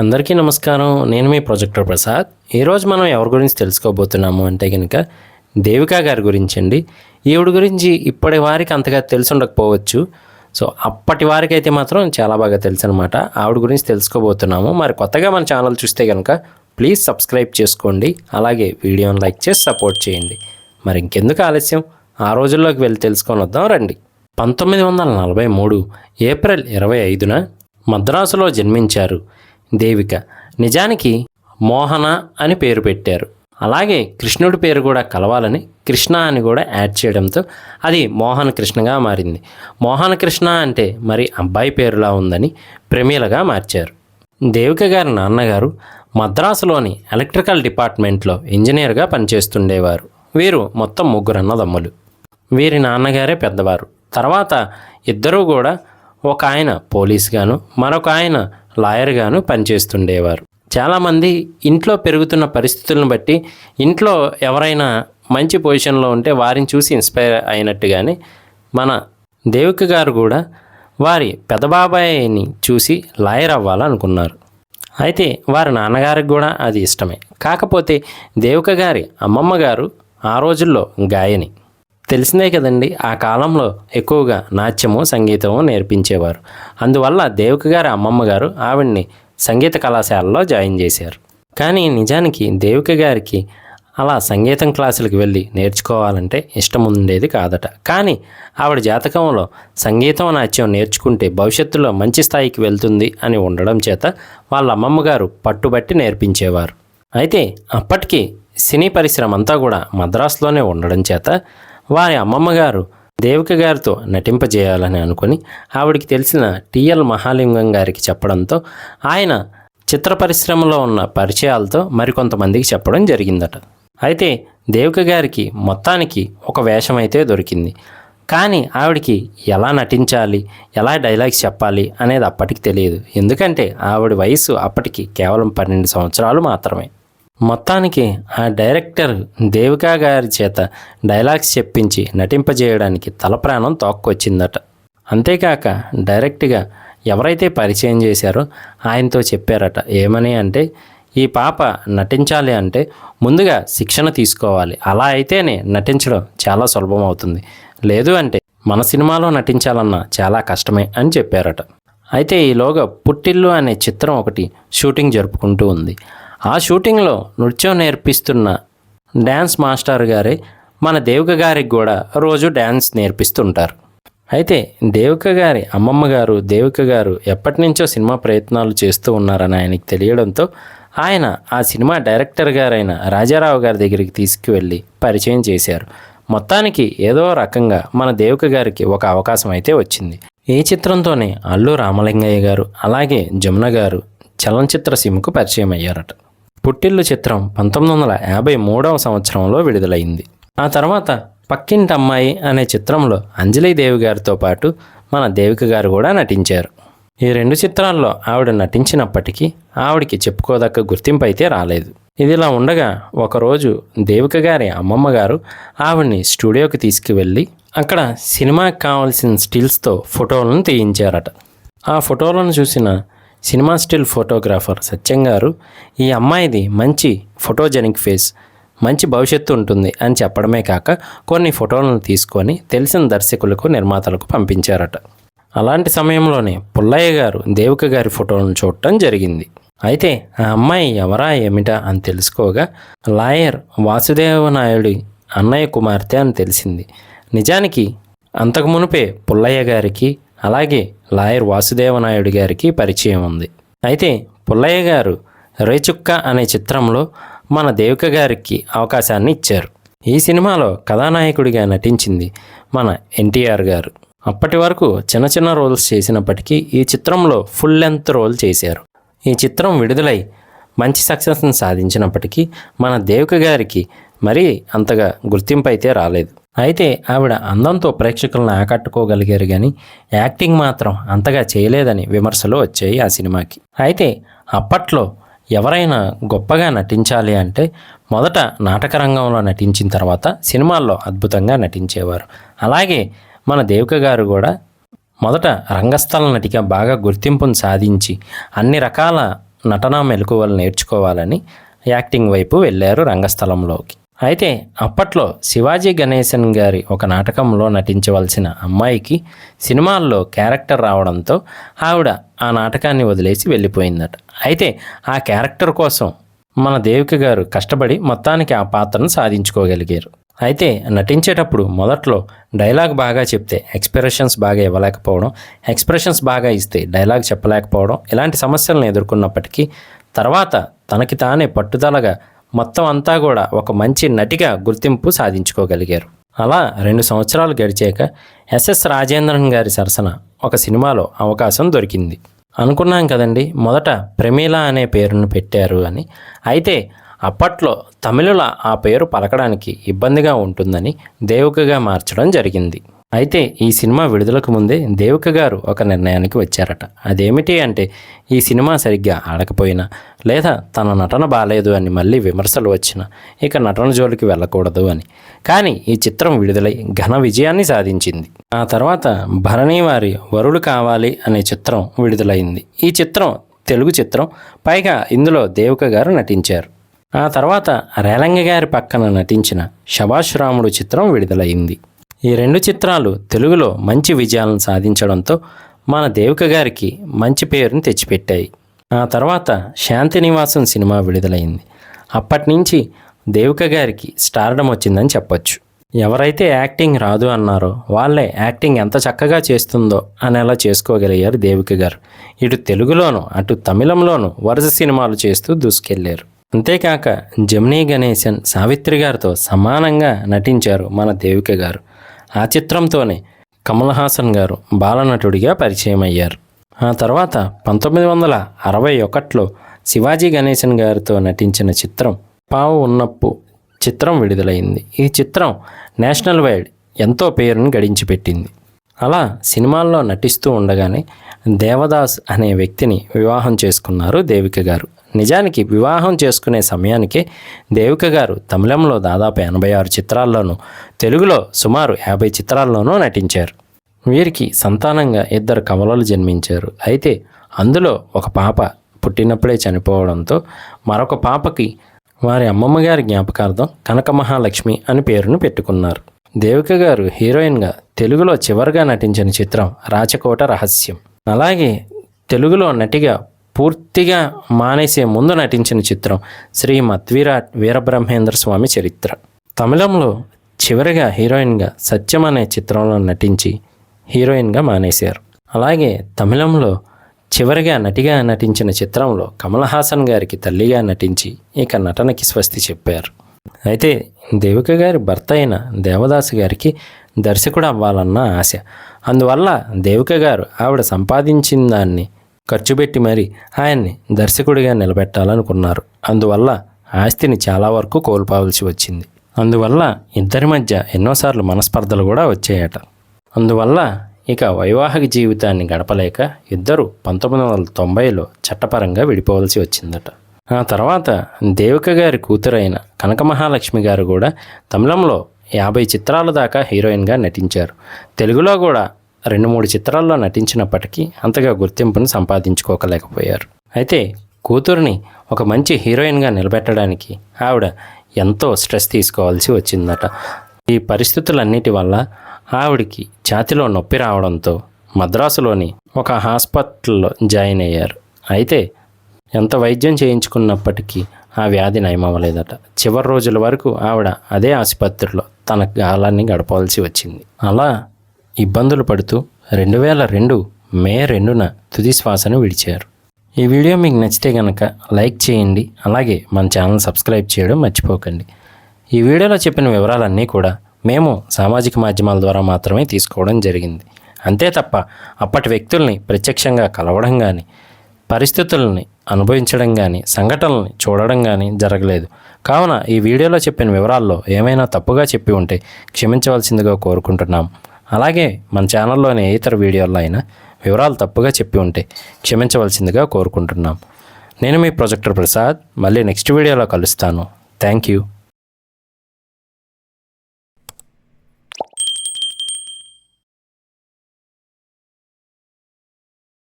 అందరికీ నమస్కారం. నేను మీ ప్రొజెక్టర్ ప్రసాద్. ఈరోజు మనం ఎవరి గురించి తెలుసుకోబోతున్నాము అంటే కనుక దేవికా గారి గురించి అండి ఈవిడ గురించి ఇప్పటి వారికి అంతగా తెలిసి ఉండకపోవచ్చు. సో అప్పటి వారికి అయితే మాత్రం చాలా బాగా తెలుసు అనమాట ఆవిడ గురించి తెలుసుకోబోతున్నాము. మరి కొత్తగా మన ఛానల్ చూస్తే కనుక ప్లీజ్ సబ్స్క్రైబ్ చేసుకోండి. అలాగే వీడియోని లైక్ చేసి సపోర్ట్ చేయండి. మరి ఇంకెందుకు ఆలస్యం? ఆ రోజుల్లోకి వెళ్ళి తెలుసుకొని వద్దాం రండి. పంతొమ్మిది వందల నలభై మూడు ఏప్రిల్ ఇరవై ఐదున మద్రాసులో జన్మించారు దేవిక. నిజానికి మోహన అని పేరు పెట్టారు. అలాగే కృష్ణుడి పేరు కూడా కలవాలని కృష్ణ అని కూడా యాడ్ చేయడంతో అది మోహన కృష్ణగా మారింది. మోహన కృష్ణ అంటే మరి అబ్బాయి పేరులా ఉందని ప్రమీలగా మార్చారు. దేవిక గారి నాన్నగారు మద్రాసులోని ఎలక్ట్రికల్ డిపార్ట్మెంట్లో ఇంజనీర్గా పనిచేస్తుండేవారు. వీరు మొత్తం ముగ్గురు అన్నదమ్ములు వీరి నాన్నగారే పెద్దవారు. తర్వాత ఇద్దరూ కూడా ఒక ఆయన పోలీస్గాను మరొక ఆయన లాయర్గాను పనిచేస్తుండేవారు. చాలామంది ఇంట్లో పెరుగుతున్న పరిస్థితులను బట్టి ఇంట్లో ఎవరైనా మంచి పొజిషన్లో ఉంటే వారిని చూసి ఇన్స్పైర్ అయినట్టుగానే మన దేవిక గారు కూడా వారి పెదబాబాయిని చూసి లాయర్ అవ్వాలనుకున్నారు. అయితే వారి నాన్నగారికి కూడా అది ఇష్టమే. కాకపోతే దేవిక గారి అమ్మమ్మ గారు ఆ రోజుల్లో గాయని. తెలిసిందే కదండి ఆ కాలంలో ఎక్కువగా నాట్యము సంగీతము నేర్పించేవారు. అందువల్ల దేవక గారి అమ్మమ్మ గారు ఆవిడ్ని సంగీత కళాశాలలో జాయిన్ చేశారు. కానీ నిజానికి దేవిక గారికి అలా సంగీతం క్లాసులకు వెళ్ళి నేర్చుకోవాలంటే ఇష్టం ఉండేది కాదట. కానీ ఆవిడ జాతకంలో సంగీతం నాట్యం నేర్చుకుంటే భవిష్యత్తులో మంచి స్థాయికి వెళ్తుంది అని ఉండడం చేత వాళ్ళ అమ్మమ్మగారు పట్టుబట్టి నేర్పించేవారు. అయితే అప్పటికి సినీ పరిశ్రమ అంతా కూడా మద్రాసులోనే ఉండడం చేత వారి అమ్మమ్మ గారు దేవిక గారితో నటింపజేయాలని అనుకుని ఆవిడికి తెలిసిన టిఎల్ మహాలింగం గారికి చెప్పడంతో ఆయన చిత్ర పరిశ్రమలో ఉన్న పరిచయాలతో మరికొంతమందికి చెప్పడం జరిగిందట. అయితే దేవిక గారికి మొత్తానికి ఒక వేషం అయితే దొరికింది. కానీ ఆవిడికి ఎలా నటించాలి ఎలా డైలాగ్స్ చెప్పాలి అనేది అప్పటికి తెలియదు. ఎందుకంటే ఆవిడ వయసు అప్పటికి కేవలం పన్నెండు సంవత్సరాలు మాత్రమే. మొత్తానికి ఆ డైరెక్టర్ దేవికా గారి చేత డైలాగ్స్ చెప్పించి నటింపజేయడానికి తల ప్రాణం తోక్కొచ్చిందట. అంతేకాక డైరెక్ట్గా ఎవరైతే పరిచయం చేశారో ఆయనతో చెప్పారట ఏమని అంటే ఈ పాప నటించాలి అంటే ముందుగా శిక్షణ తీసుకోవాలి. అలా అయితేనే నటించడం చాలా సులభం అవుతుంది. లేదు అంటే మన సినిమాలో నటించాలన్నా చాలా కష్టమే అని చెప్పారట. అయితే ఈలోగా పుట్టిల్లు అనే చిత్రం ఒకటి షూటింగ్ జరుపుకుంటూ ఉంది. ఆ షూటింగ్లో నృత్యం నేర్పిస్తున్న డ్యాన్స్ మాస్టర్ గారే మన దేవిక గారికి కూడా రోజు డ్యాన్స్ నేర్పిస్తుంటారు. అయితే దేవిక గారి అమ్మమ్మ గారు దేవిక గారు ఎప్పటి నుంచో సినిమా ప్రయత్నాలు చేస్తూ ఉన్నారని ఆయనకి తెలియడంతో ఆయన ఆ సినిమా డైరెక్టర్ గారైన రాజారావు గారి దగ్గరికి తీసుకువెళ్ళి పరిచయం చేశారు. మొత్తానికి ఏదో రకంగా మన దేవిక గారికి ఒక అవకాశం అయితే వచ్చింది. ఈ చిత్రంతోనే అల్లు రామలింగయ్య గారు అలాగే జమున గారు చలనచిత్ర సీమకు పరిచయం అయ్యారట. పుట్టిల్లు చిత్రం పంతొమ్మిది వందల యాభై మూడవ సంవత్సరంలో విడుదలైంది. ఆ తర్వాత పక్కింటి అమ్మాయి అనే చిత్రంలో అంజలీదేవి గారితో పాటు మన దేవిక గారు కూడా నటించారు. ఈ రెండు చిత్రాల్లో ఆవిడ నటించినప్పటికీ ఆవిడికి చెప్పుకోదక్క గుర్తింపు అయితే రాలేదు. ఇదిలా ఉండగా ఒకరోజు దేవిక గారి అమ్మమ్మ గారు ఆవిడ్ని స్టూడియోకి తీసుకువెళ్ళి అక్కడ సినిమాకి కావాల్సిన స్టిల్స్తో ఫోటోలను తీయించారట. ఆ ఫోటోలను చూసిన సినిమా స్టిల్ ఫోటోగ్రాఫర్ సత్యం గారు ఈ అమ్మాయిది మంచి ఫోటోజెనిక్ ఫేస్ మంచి భవిష్యత్తు ఉంటుంది అని చెప్పడమే కాక కొన్ని ఫోటోలను తీసుకొని తెలిసిన దర్శకులకు నిర్మాతలకు పంపించారట. అలాంటి సమయంలోనే పుల్లయ్య గారు దేవిక గారి ఫోటోలను చూడటం జరిగింది. అయితే ఆ అమ్మాయి ఎవరా ఏమిటా అని తెలుసుకోగా లాయర్ వాసుదేవ నాయుడి అన్నయ్య కుమార్తె అని తెలిసింది. నిజానికి అంతకు మునుపే పుల్లయ్య గారికి అలాగే లాయర్ వాసుదేవనాయుడు గారికి పరిచయం ఉంది. అయితే పుల్లయ్య గారు రేచుక్క అనే చిత్రంలో మన దేవిక గారికి అవకాశాన్ని ఇచ్చారు. ఈ సినిమాలో కథానాయకుడిగా నటించింది మన ఎన్టీఆర్ గారు. అప్పటి వరకు చిన్న చిన్న రోల్స్ చేసినప్పటికీ ఈ చిత్రంలో ఫుల్ లెంత్ రోల్ చేశారు. ఈ చిత్రం విడుదలై మంచి సక్సెస్ని సాధించినప్పటికీ మన దేవిక గారికి మరీ అంతగా గుర్తింపు అయితే రాలేదు. అయితే ఆవిడ అందంతో ప్రేక్షకులను ఆకట్టుకోగలిగారు కానీ యాక్టింగ్ మాత్రం అంతగా చేయలేదని విమర్శలు వచ్చాయి ఆ సినిమాకి. అయితే అప్పట్లో ఎవరైనా గొప్పగా నటించాలి అంటే మొదట నాటక రంగంలో నటించిన తర్వాత సినిమాల్లో అద్భుతంగా నటించేవారు. అలాగే మన దేవిక గారు కూడా మొదట రంగస్థల నటిగా బాగా గుర్తింపును సాధించి అన్ని రకాల నటనా మెలకువలు నేర్చుకోవాలని యాక్టింగ్ వైపు వెళ్ళారు రంగస్థలంలోకి. అయితే అప్పట్లో శివాజీ గణేశన్ గారి ఒక నాటకంలో నటించవలసిన అమ్మాయికి సినిమాల్లో క్యారెక్టర్ రావడంతో ఆవిడ ఆ నాటకాన్ని వదిలేసి వెళ్ళిపోయిందట. అయితే ఆ క్యారెక్టర్ కోసం మన దేవిక గారు కష్టపడి మొత్తానికి ఆ పాత్రను సాధించుకోగలిగారు. అయితే నటించేటప్పుడు మొదట్లో డైలాగ్ బాగా చెప్తే ఎక్స్ప్రెషన్స్ బాగా ఇవ్వలేకపోవడం ఎక్స్ప్రెషన్స్ బాగా ఇస్తే డైలాగ్ చెప్పలేకపోవడం ఇలాంటి సమస్యలను ఎదుర్కొన్నప్పటికీ తర్వాత తనకి తానే పట్టుదలగా మొత్తం అంతా కూడా ఒక మంచి నటిగా గుర్తింపు సాధించుకోగలిగారు. అలా రెండు సంవత్సరాలు గడిచాక ఎస్ఎస్ రాజేంద్రన్ గారి సరసన ఒక సినిమాలో అవకాశం దొరికింది. అనుకున్నాం కదండి మొదట ప్రమీల అనే పేరును పెట్టారు అని. అయితే అప్పట్లో తమిళుల ఆ పేరు పలకడానికి ఇబ్బందిగా ఉంటుందని దేవుకగా మార్చడం జరిగింది. అయితే ఈ సినిమా విడుదలకు ముందే దేవిక గారు ఒక నిర్ణయానికి వచ్చారట. అదేమిటి అంటే ఈ సినిమా సరిగ్గా ఆడకపోయినా లేదా తన నటన బాలేదు అని మళ్ళీ విమర్శలు వచ్చినా ఇక నటన జోలికి వెళ్ళకూడదు అని. కానీ ఈ చిత్రం విడుదలై ఘన విజయాన్ని సాధించింది. ఆ తర్వాత భరణి వారి వరుడు కావాలి అనే చిత్రం విడుదలైంది. ఈ చిత్రం తెలుగు చిత్రం పైగా ఇందులో దేవిక గారు నటించారు. ఆ తర్వాత రేలంగ గారి పక్కన నటించిన శభాష్ రాముడు చిత్రం విడుదలైంది. ఈ రెండు చిత్రాలు తెలుగులో మంచి విజయాలను సాధించడంతో మన దేవిక గారికి మంచి పేరుని తెచ్చిపెట్టాయి. ఆ తర్వాత శాంతి నివాసం సినిమా విడుదలైంది. అప్పటి నుంచి దేవిక గారికి స్టార్డమ్ వచ్చిందని చెప్పొచ్చు. ఎవరైతే యాక్టింగ్ రాదు అన్నారో వాళ్ళే యాక్టింగ్ ఎంత చక్కగా చేస్తుందో అనేలా చేసుకోగలిగారు దేవిక గారు. ఇటు తెలుగులోను అటు తమిళంలోను వరుస సినిమాలు చేస్తూ దూసుకెళ్ళారు. అంతేకాక జమినీ గణేశన్ సావిత్రి గారితో సమానంగా నటించారు మన దేవిక గారు. ఆ చిత్రంతోనే కమల్ హాసన్ గారు బాలనటుడిగా పరిచయం అయ్యారు ఆ తర్వాత పంతొమ్మిది వందల అరవై ఒకటిలో శివాజీ గణేశన్ గారితో నటించిన చిత్రం పావు ఉన్నప్పు చిత్రం విడుదలైంది. ఈ చిత్రం నేషనల్ వైడ్ ఎంతో పేరును గడించి పెట్టింది అలా సినిమాల్లో నటిస్తూ ఉండగానే దేవదాస్ అనే వ్యక్తిని వివాహం చేసుకున్నారు దేవిక గారు. నిజానికి వివాహం చేసుకునే సమయానికి దేవిక గారు తమిళంలో దాదాపు ఎనభై ఆరు చిత్రాల్లోనూ తెలుగులో సుమారు యాభై చిత్రాల్లోనూ నటించారు. వీరికి సంతానంగా ఇద్దరు కవలలు జన్మించారు. అయితే అందులో ఒక పాప పుట్టినప్పుడే చనిపోవడంతో మరొక పాపకి వారి అమ్మమ్మ గారి జ్ఞాపకార్థం కనక మహాలక్ష్మి అని పేరును పెట్టుకున్నారు. దేవిక గారు హీరోయిన్గా తెలుగులో చివరిగా నటించిన చిత్రం రాచకోట రహస్యం. అలాగే తెలుగులో నటిగా పూర్తిగా మానేసే ముందు నటించిన చిత్రం శ్రీ మత్వీరా వీరబ్రహ్మేంద్ర స్వామి చరిత్ర. తమిళంలో చివరిగా హీరోయిన్గా సత్యం అనే చిత్రంలో నటించి హీరోయిన్గా మానేశారు. అలాగే తమిళంలో చివరిగా నటిగా నటించిన చిత్రంలో కమల్ హాసన్ గారికి తల్లిగా నటించి ఇక నటనకి స్వస్తి చెప్పారు. అయితే దేవిక గారి భర్త అయిన దేవదాసు గారికి దర్శకుడు అవ్వాలన్న ఆశ. అందువల్ల దేవిక గారు ఆవిడ సంపాదించిన దాన్ని ఖర్చు పెట్టి మరీ ఆయన్ని దర్శకుడిగా నిలబెట్టాలనుకున్నారు. అందువల్ల ఆస్తిని చాలా వరకు కోల్పోవలసి వచ్చింది. అందువల్ల ఇద్దరి మధ్య ఎన్నోసార్లు మనస్పర్ధలు కూడా వచ్చాయట. అందువల్ల ఇక వైవాహిక జీవితాన్ని గడపలేక ఇద్దరు పంతొమ్మిది వందల తొంభైలో చట్టపరంగా విడిపోవలసి వచ్చిందట. ఆ తర్వాత దేవిక గారి కూతురైన కనక మహాలక్ష్మి గారు కూడా తమిళంలో యాభై చిత్రాల దాకా హీరోయిన్గా నటించారు. తెలుగులో కూడా రెండు మూడు చిత్రాల్లో నటించినప్పటికీ అంతగా గుర్తింపును సంపాదించుకోకలేకపోయారు. అయితే కూతురిని ఒక మంచి హీరోయిన్గా నిలబెట్టడానికి ఆవిడ ఎంతో స్ట్రెస్ తీసుకోవాల్సి వచ్చిందట. ఈ పరిస్థితులన్నిటి వల్ల ఆవిడికి ఛాతిలో నొప్పి రావడంతో మద్రాసులోని ఒక హాస్పిటల్లో జాయిన్ అయ్యారు. అయితే ఎంత వైద్యం చేయించుకున్నప్పటికీ ఆ వ్యాధి నయమవ్వలేదట. చివరి రోజుల వరకు ఆవిడ అదే ఆసుపత్రిలో తన కాలాన్ని గడపవలసి వచ్చింది. అలా ఇబ్బందులు పడుతూ రెండు వేల రెండు మే రెండున తుది శ్వాసను విడిచారు. ఈ వీడియో మీకు నచ్చితే కనుక లైక్ చేయండి అలాగే మన ఛానల్ సబ్స్క్రైబ్ చేయడం మర్చిపోకండి. ఈ వీడియోలో చెప్పిన వివరాలన్నీ కూడా మేము సామాజిక మాధ్యమాల ద్వారా మాత్రమే తీసుకోవడం జరిగింది. అంతే తప్ప అప్పటి వ్యక్తుల్ని ప్రత్యక్షంగా కలవడం కానీ పరిస్థితుల్ని అనుభవించడం కానీ సంఘటనల్ని చూడడం కానీ జరగలేదు. కావున ఈ వీడియోలో చెప్పిన వివరాల్లో ఏమైనా తప్పుగా చెప్పి ఉంటే క్షమించవలసిందిగా కోరుకుంటున్నాం. అలాగే మన ఛానల్లోని ఇతర వీడియోల్లో అయినా వివరాలు తప్పుగా చెప్పి ఉంటే క్షమించవలసిందిగా కోరుకుంటున్నాం. నేను మీ ప్రొజెక్టర్ ప్రసాద్. మళ్ళీ నెక్స్ట్ వీడియోలో కలుస్తాను. Thank you.